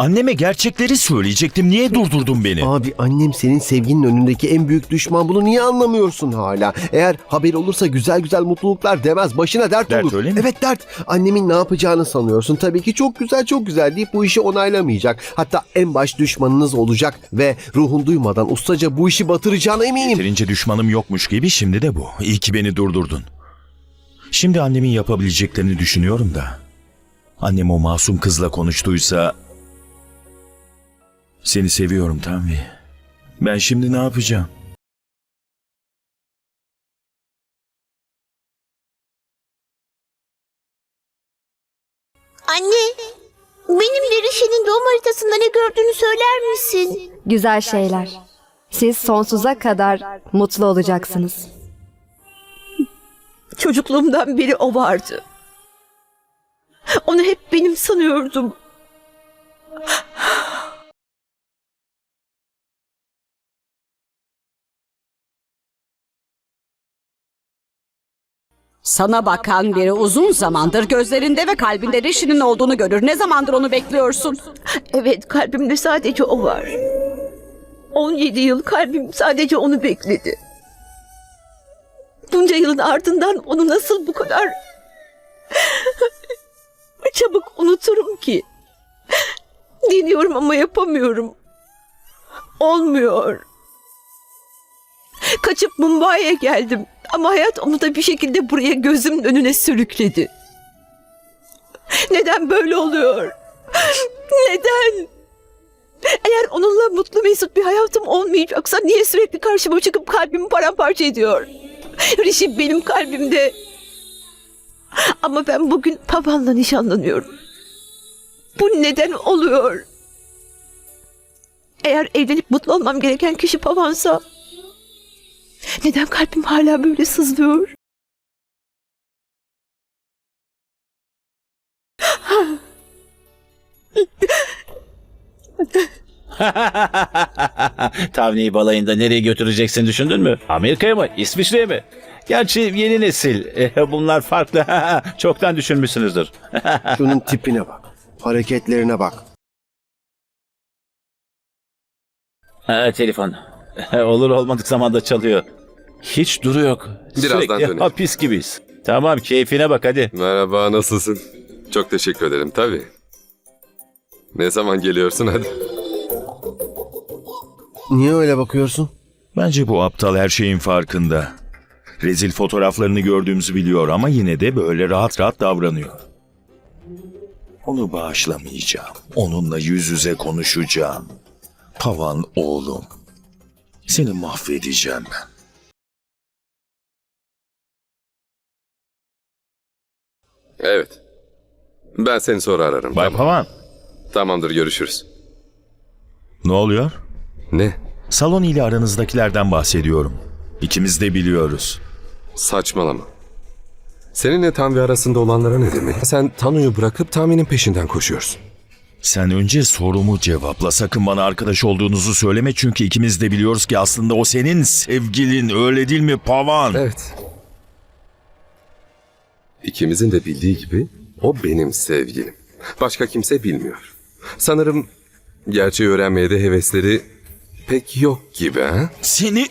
Anneme gerçekleri söyleyecektim. Niye durdurdun beni? Abi annem senin sevginin önündeki en büyük düşman. Bunu niye anlamıyorsun hala? Eğer haber olursa güzel güzel mutluluklar demez. Başına dert, Dert olur. öyle mi? Evet dert. Annemin ne yapacağını sanıyorsun. Tabii ki çok güzel çok güzel deyip bu işi onaylamayacak. Hatta en baş düşmanınız olacak ve ruhun duymadan ustaca bu işi batıracağına eminim. Yeterince düşmanım yokmuş gibi şimdi de bu. İyi ki beni durdurdun. Şimdi annemin yapabileceklerini düşünüyorum da. Annem o masum kızla konuştuysa... Seni seviyorum Tanvi. Ben şimdi ne yapacağım? Anne, benimle Rişi'nin doğum haritasında ne gördüğünü söyler misin? Güzel şeyler. Siz sonsuza kadar mutlu olacaksınız. Çocukluğumdan beri o vardı. Onu hep benim sanıyordum. Sana bakan biri uzun zamandır gözlerinde ve kalbinde Rişi'nin olduğunu görür. Ne zamandır onu bekliyorsun? Evet kalbimde sadece o var. 17 yıl kalbim sadece onu bekledi. Bunca yılın ardından onu nasıl bu kadar çabuk unuturum ki? Deniyorum ama yapamıyorum. Olmuyor. Kaçıp Mumbai'ye geldim. Ama hayat onu da bir şekilde buraya gözümün önüne sürükledi. Neden böyle oluyor? Neden? Eğer onunla mutlu mesut bir hayatım olmayacaksa niye sürekli karşıma çıkıp kalbimi paramparça ediyor? Rişi benim kalbimde. Ama ben bugün Pavan'la nişanlanıyorum. Bu neden oluyor? Eğer evlenip mutlu olmam gereken kişi Pavan'sa neden kalbim hala böyle sızlıyor? Tavni'yi balayında nereye götüreceksin düşündün mü? Amerika'ya mı? İsviçre'ye mi? Gerçi yeni nesil. e, Bunlar farklı. Çoktan düşünmüşsünüzdür. Şunun tipine bak. Hareketlerine bak. Ha, telefon. Olur olmadık zamanda çalıyor. Hiç duru yok. Birazdan Sürekli dönerim. hapis gibiyiz. Tamam keyfine bak hadi. Merhaba, nasılsın? Çok teşekkür ederim, tabii. Ne zaman geliyorsun hadi? Niye öyle bakıyorsun? Bence bu aptal her şeyin farkında. Rezil fotoğraflarını gördüğümüzü biliyor ama yine de böyle rahat rahat davranıyor. Onu bağışlamayacağım. Onunla yüz yüze konuşacağım. Pavan oğlum. Seni mahvedeceğim ben. Evet. Ben seni sonra ararım. Bay tamam. Pavan. Tamamdır, görüşürüz. Ne oluyor? Ne? Salon ile aranızdakilerden bahsediyorum. İkimiz de biliyoruz. Saçmalama. Seninle Tanvi arasında olanlara ne demek? Sen Tanu'yu bırakıp Tami'nin peşinden koşuyorsun. Sen önce sorumu cevapla. Sakın bana arkadaş olduğunuzu söyleme çünkü ikimiz de biliyoruz ki aslında o senin sevgilin öyle değil mi Pavan? Evet. İkimizin de bildiği gibi o benim sevgilim. Başka kimse bilmiyor. Sanırım gerçeği öğrenmeye de hevesleri pek yok gibi ha? Seni...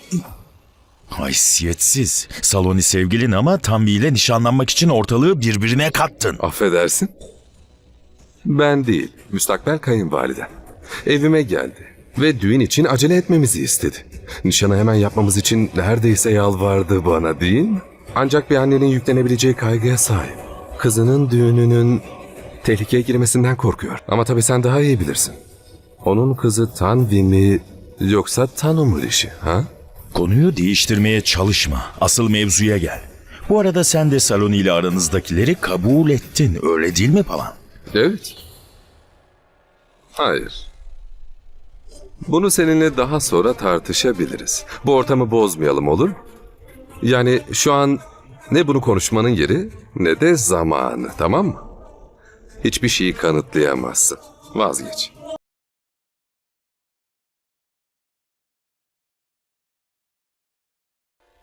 Haysiyetsiz. Saloni sevgilin ama Tanvi ile nişanlanmak için ortalığı birbirine kattın. Affedersin. Ben değil, müstakbel kayınvaliden. Evime geldi ve düğün için acele etmemizi istedi. Nişanı hemen yapmamız için neredeyse yalvardı bana değil mi? Ancak bir annenin yüklenebileceği kaygıya sahip. Kızının düğününün tehlikeye girmesinden korkuyor. Ama tabii sen daha iyi bilirsin. Onun kızı Tanvi mi yoksa Tanu mu Rişi, ha? Konuyu değiştirmeye çalışma. Asıl mevzuya gel. Bu arada sen de Saloni ile aranızdakileri kabul ettin. Öyle değil mi Pavan? Evet. Hayır. Bunu seninle daha sonra tartışabiliriz. Bu ortamı bozmayalım olur mu? Yani şu an ne bunu konuşmanın yeri ne de zamanı tamam mı? Hiçbir şeyi kanıtlayamazsın. Vazgeç.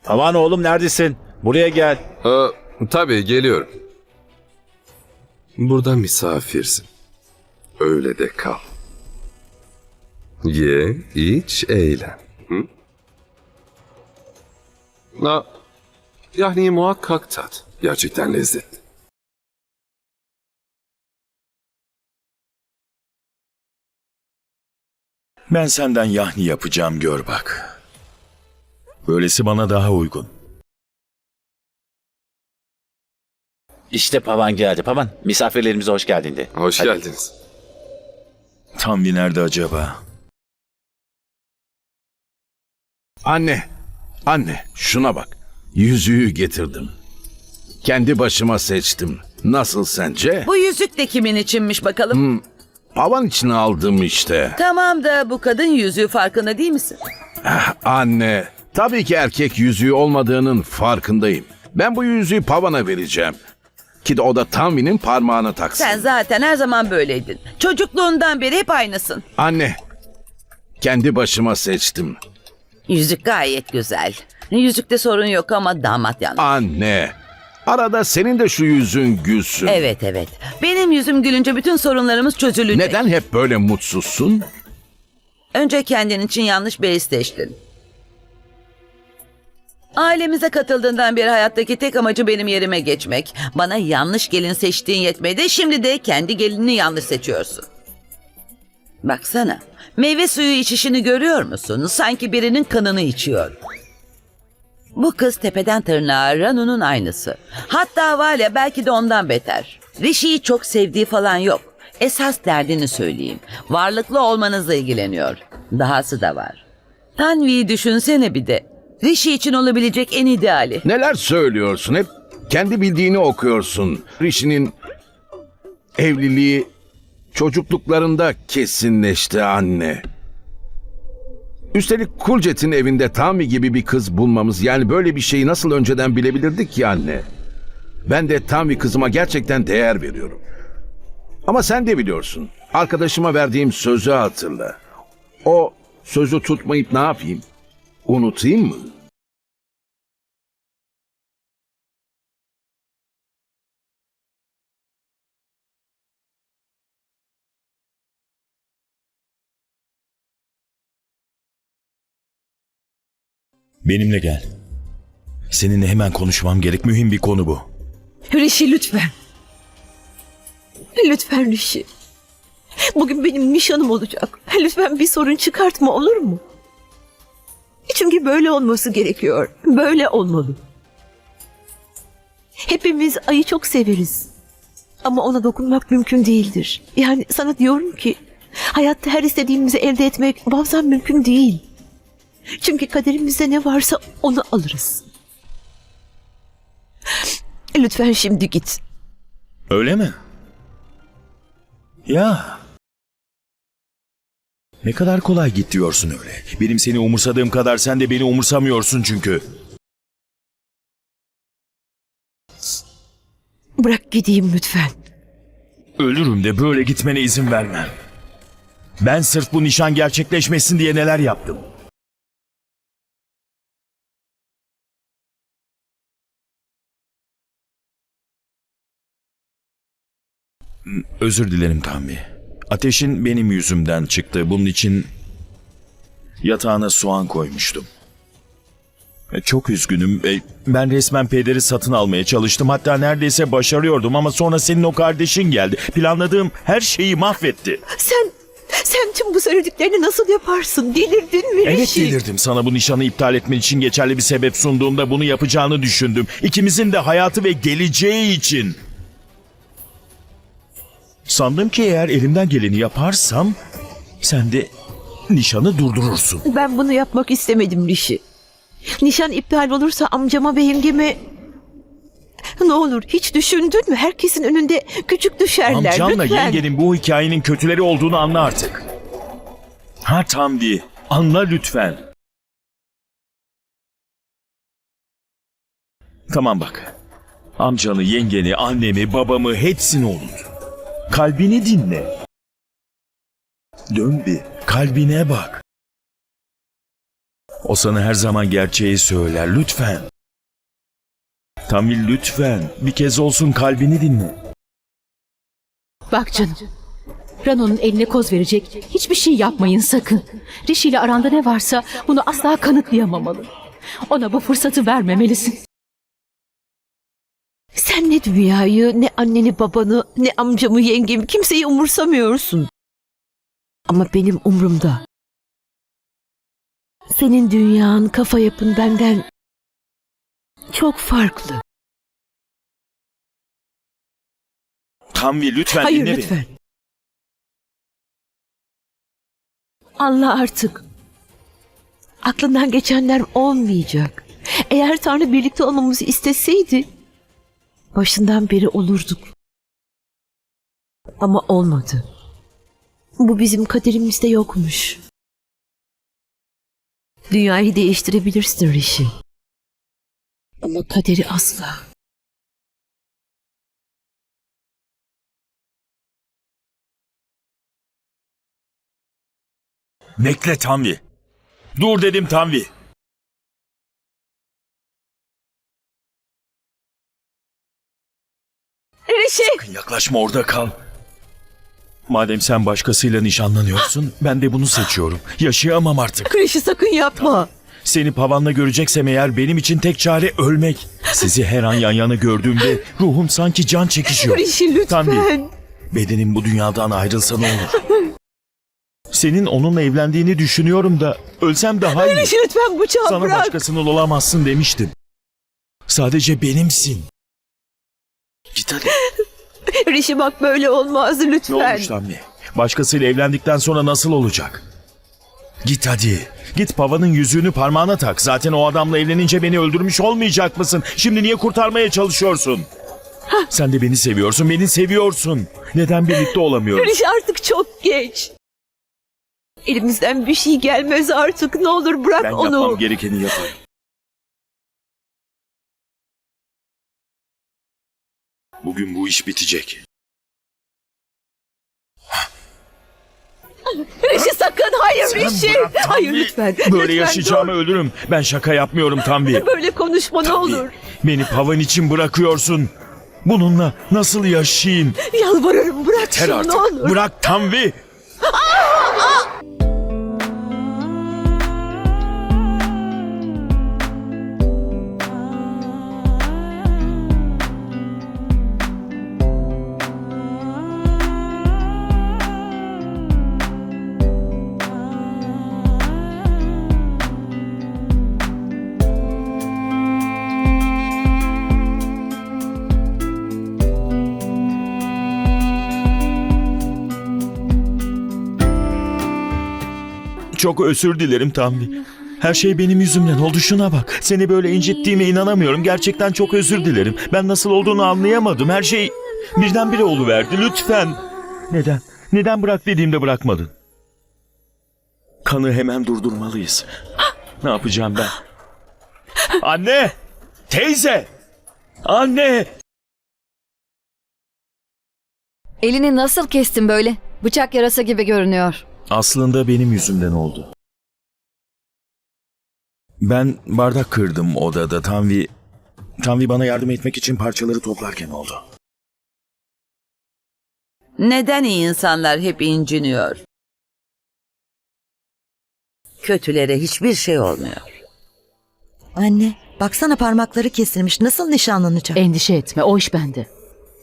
Aman oğlum neredesin? Buraya gel. Ha, tabii geliyorum. Burada misafirsin. Öyle de kal. Ye, iç, eğlen. Hı? Na, yani muhakkak tat. Gerçekten lezzetli. Ben senden yahni yapacağım gör bak. Böylesi bana daha uygun. İşte Pavan geldi. Pavan misafirlerimize hoş geldin de. Hoş Hadi. geldiniz. Tanvi nerede acaba? Anne, anne şuna bak. Yüzüğü getirdim. Kendi başıma seçtim. Nasıl sence? Bu yüzük de kimin içinmiş bakalım? Havan için aldım işte. Tamam da bu kadın yüzüğü farkında değil misin? Anne, tabii ki erkek yüzüğü olmadığının farkındayım. Ben bu yüzüğü Pavan'a vereceğim. Ki de o da Tanvi'nin parmağına taksın. Sen zaten her zaman böyleydin. Çocukluğundan beri hep aynısın. Anne, kendi başıma seçtim. Yüzük gayet güzel. Yüzükte sorun yok ama damat yanlış. Anne, arada senin de şu yüzün gülsün. Evet evet. Benim yüzüm gülünce bütün sorunlarımız çözülecek. Neden hep böyle mutsuzsun? Önce kendin için yanlış bir seçtin. Ailemize katıldığından beri hayattaki tek amacı benim yerime geçmek. Bana yanlış gelin seçtiğin yetmedi. Şimdi de kendi gelinini yanlış seçiyorsun. Baksana. Meyve suyu içişini görüyor musun? Sanki birinin kanını içiyor. Bu kız tepeden tırnağa Ranu'nun aynısı. Hatta Valya belki de ondan beter. Rishi'yi çok sevdiği falan yok. Esas derdini söyleyeyim. Varlıklı olmanızla ilgileniyor. Dahası da var. Tanvi'yi düşünsene bir de. Rishi için olabilecek en ideali. Neler söylüyorsun? Hep kendi bildiğini okuyorsun. Rishi'nin evliliği çocukluklarında kesinleşti anne. Üstelik Kulcet'in evinde Tami gibi bir kız bulmamız yani böyle bir şeyi nasıl önceden bilebilirdik ki anne? Ben de Tami kızıma gerçekten değer veriyorum. Ama sen de biliyorsun. Arkadaşıma verdiğim sözü hatırla. O sözü tutmayıp ne yapayım? Unutayım mı? Benimle gel. Seninle hemen konuşmam gerek. Mühim bir konu bu. Rishi lütfen. Lütfen Rishi. Bugün benim nişanım olacak. Lütfen bir sorun çıkartma olur mu? Çünkü böyle olması gerekiyor. Böyle olmalı. Hepimiz ayı çok severiz. Ama ona dokunmak mümkün değildir. Yani sana diyorum ki hayatta her istediğimizi elde etmek bazen mümkün değil. Çünkü kaderimizde ne varsa onu alırız. Lütfen şimdi git. Öyle mi? Ya. Ne kadar kolay git diyorsun öyle. Benim seni umursadığım kadar sen de beni umursamıyorsun çünkü. Bırak gideyim lütfen. Ölürüm de böyle gitmene izin vermem. Ben sırf bu nişan gerçekleşmesin diye neler yaptım. Özür dilerim Tanvi. Ateşin benim yüzümden çıktı. Bunun için yatağına soğan koymuştum. E, Çok üzgünüm. E, Ben resmen pederi satın almaya çalıştım. Hatta neredeyse başarıyordum ama sonra senin o kardeşin geldi. Planladığım her şeyi mahvetti. Sen, sen tüm bu söylediklerini nasıl yaparsın? Delirdin mi Evet delirdim. Sana bu nişanı iptal etmen için geçerli bir sebep sunduğumda bunu yapacağını düşündüm. İkimizin de hayatı ve geleceği için. Sandım ki eğer elimden geleni yaparsam sen de nişanı durdurursun. Ben bunu yapmak istemedim Rishi. Nişan iptal olursa amcama ve yengeme... Ne olur hiç düşündün mü? Herkesin önünde küçük düşerler. Amcanla Lütfen. yengenin bu hikayenin kötüleri olduğunu anla artık. Ha Tamdi, anla lütfen. Tamam bak. Amcanı, yengeni, annemi, babamı hepsini unut. Kalbini dinle. Dön bir, kalbine bak. O sana her zaman gerçeği söyler, lütfen. Tamil lütfen, bir kez olsun kalbini dinle. Bak canım. Rano'nun eline koz verecek hiçbir şey yapmayın sakın. Rishi ile aranda ne varsa bunu asla kanıtlayamamalı. Ona bu fırsatı vermemelisin. Sen ne dünyayı, ne anneni, babanı, ne amcamı, yengemi kimseyi umursamıyorsun. Ama benim umrumda. Senin dünyan, kafa yapın benden çok farklı. Tanvi lütfen Hayır dinle beni. lütfen. Allah artık. Aklından geçenler olmayacak. Eğer Tanrı birlikte olmamızı isteseydi başından beri olurduk. Ama olmadı. Bu bizim kaderimizde yokmuş. Dünyayı değiştirebilirsin Rishi. Ama kaderi asla. Bekle Tanvi. Dur dedim Tanvi. Rishi! Sakın yaklaşma orada kal. Madem sen başkasıyla nişanlanıyorsun, ben de bunu seçiyorum. Yaşayamam artık. Rishi sakın yapma. Seni pavanla göreceksem eğer benim için tek çare ölmek. Sizi her an yan yana gördüğümde ruhum sanki can çekişiyor. Rishi lütfen. Tanvi, bedenim bu dünyadan ayrılsa ne olur? Senin onunla evlendiğini düşünüyorum da ölsem daha iyi. Rishi lütfen bıçağı Sana bırak. başkasının olamazsın demiştim. Sadece benimsin. Git hadi. Rishi bak böyle olmaz Ne lütfen. olmuş Tanvi? Başkasıyla evlendikten sonra nasıl olacak? Git hadi. Git pavanın yüzüğünü parmağına tak. Zaten o adamla evlenince beni öldürmüş olmayacak mısın? Şimdi niye kurtarmaya çalışıyorsun? Sen de beni seviyorsun, beni seviyorsun. Neden birlikte olamıyoruz? Rishi artık çok geç. Elimizden bir şey gelmez artık. Ne olur bırak Ben onu. yapmam gerekeni yaparım. Bugün bu iş bitecek. Rishi sakın hayır Sen Rishi. bırak Tanvi. Hayır lütfen. Böyle lütfen yaşayacağımı ölürüm. Ben şaka yapmıyorum Tanvi. dur. Böyle konuşma ne olur. Beni pavan için bırakıyorsun. Bununla nasıl yaşayayım? Yalvarırım bırak Yeter şunu artık. ne olur. Bırak Tanvi. Çok özür dilerim Tanvi. Her şey benim yüzümden oldu şuna bak. Seni böyle incittiğime inanamıyorum. Gerçekten çok özür dilerim. Ben nasıl olduğunu anlayamadım. Her şey birdenbire oluverdi. Lütfen. Neden? Neden bırak dediğimde bırakmadın? Kanı hemen durdurmalıyız. Ne yapacağım ben? Anne! Teyze! Anne! Elini nasıl kestin böyle? Bıçak yarası gibi görünüyor. Aslında benim yüzümden oldu. Ben bardak kırdım odada. Tanvi Tanvi bana yardım etmek için parçaları toplarken oldu. Neden iyi insanlar hep inciniyor? Kötülere hiçbir şey olmuyor. Anne, baksana parmakları kesilmiş. Nasıl nişanlanacak? Endişe etme o iş bende.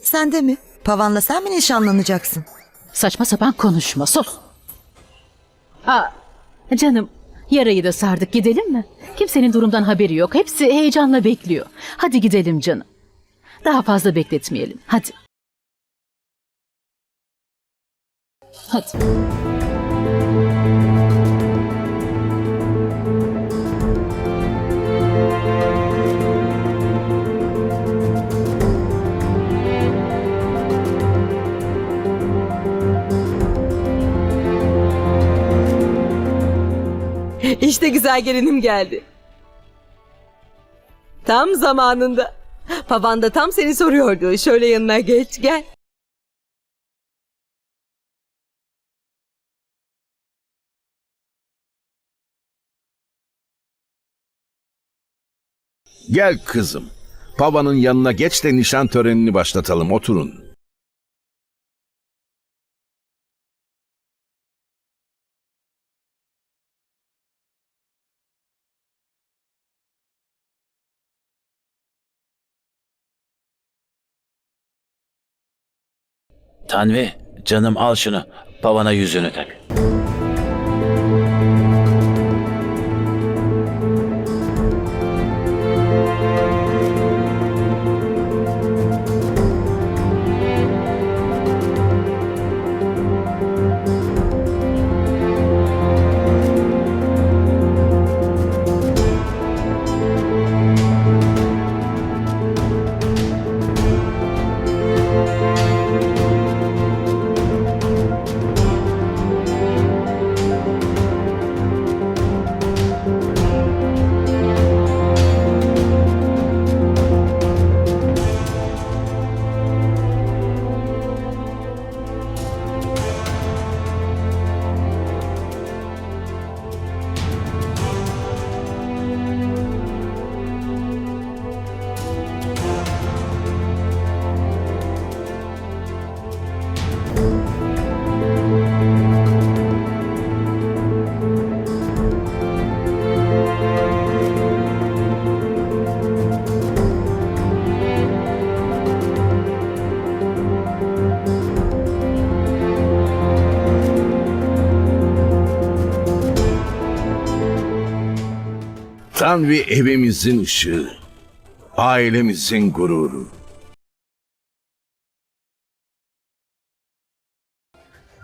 Sen de mi? Pavanla sen mi nişanlanacaksın? Saçma sapan konuşma sus. Aa, canım yarayı da sardık gidelim mi? Kimsenin durumdan haberi yok. Hepsi heyecanla bekliyor. Hadi gidelim canım. Daha fazla bekletmeyelim. Hadi. Hadi. İşte güzel gelinim geldi. Tam zamanında. Baban da tam seni soruyordu. Şöyle yanına geç gel. Gel kızım. Pavanın yanına geç de nişan törenini başlatalım. Oturun. Tanvi canım al şunu. Pavana yüzünü tak. Tanvi evimizin ışığı, ailemizin gururu.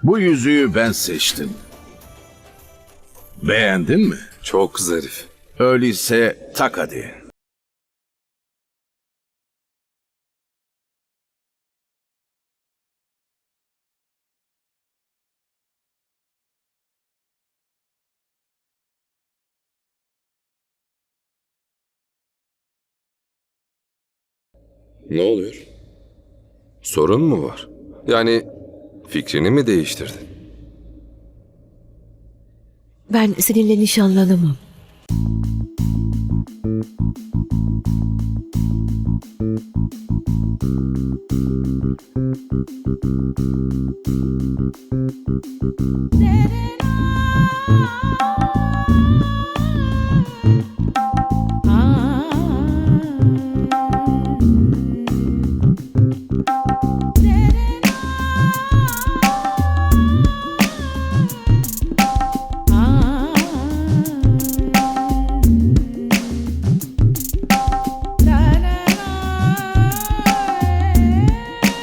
Bu yüzüğü ben seçtim. Beğendin mi? Çok zarif. Öyleyse tak hadi. Ne oluyor? Sorun mu var? Yani fikrini mi değiştirdin? Ben seninle nişanlanamam.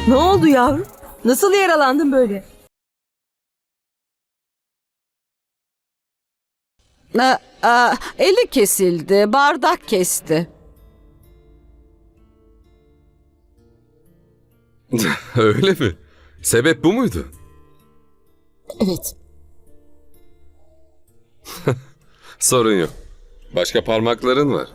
Ne oldu yavrum? Nasıl yaralandın böyle? eli kesildi, bardak kesti. Öyle mi? Sebep bu muydu? Evet. Sorun yok. Başka parmakların var.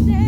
Yeah.